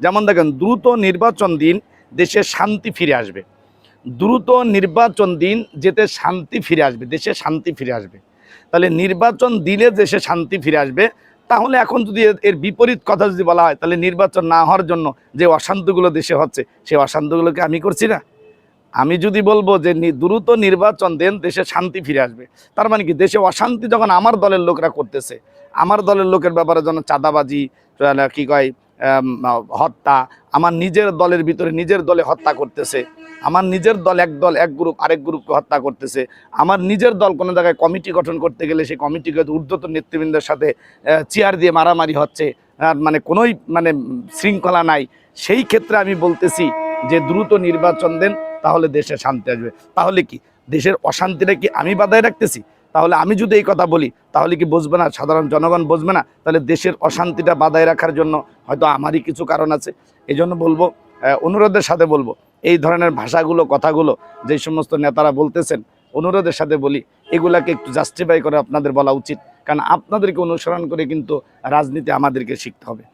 যেমন দেখেন, দ্রুত নির্বাচন দিন দেশে শান্তি ফিরে আসবে। দ্রুত নির্বাচন দিন যেতে শান্তি ফিরে আসবে, দেশে শান্তি ফিরে আসবে। তাহলে নির্বাচন দিলে দেশে শান্তি ফিরে আসবে। তাহলে এখন যদি এর- বিপরীত কথা যদি বলা হয়, তাহলে নির্বাচন না হওয়ার জন্য যে অশান্তিগুলো দেশে হচ্ছে, সেই অশান্তিগুলোকে আমি করছি না। আমি যদি বলব যে দ্রুত নির্বাচন দেন দেশে শান্তি ফিরে আসবে। তার মানে কি, দেশে অশান্তি যখন আমার দলের লোকরা করতেছে, আমার দলের লোকের ব্যাপারে যেন চাঁদাবাজি, কি কয় হত্যা, আমার নিজের দলের ভিতরে নিজের দলে হত্যা করতেছে। আমার নিজের দল এক দল, এক গ্রুপ আরেক গ্রুপকে হত্যা করতেছে। আমার নিজের দল কোনো জায়গায় কমিটি গঠন করতে গেলে সেই কমিটিকে ঊর্ধ্বতন নেতৃবৃন্দের সাথে চেয়ার দিয়ে মারামারি হচ্ছে। আর মানে কোনোই মানে শৃঙ্খলা নাই। সেই ক্ষেত্রে আমি বলতেছি যে দ্রুত নির্বাচন দেন, তাহলে দেশে শান্তি আসবে। তাহলে কি? দেশের অশান্তিটা কি আমি বাধায় রাখতেছি? তাহলে আমি যদি এই কথা বলি, তাহলে কি বুঝবে না? সাধারণ জনগণ বুঝবে না? তাহলে দেশের অশান্তিটা বাধায় রাখার জন্য হয়তো আমারই কিছু কারণ আছে। এই জন্য বলব অনুরোধের সাথে বলব, এই ধরনের ভাষাগুলো, কথাগুলো যে সমস্ত নেতারা বলতেছেন, অনুরোধের সাথে বলি, এগুলাকে একটু জাস্টিফাই করে আপনাদের বলা উচিত। কারণ আপনাদেরকে অনুসরণ করে কিন্তু রাজনীতি আমাদেরকে শিখতে হবে।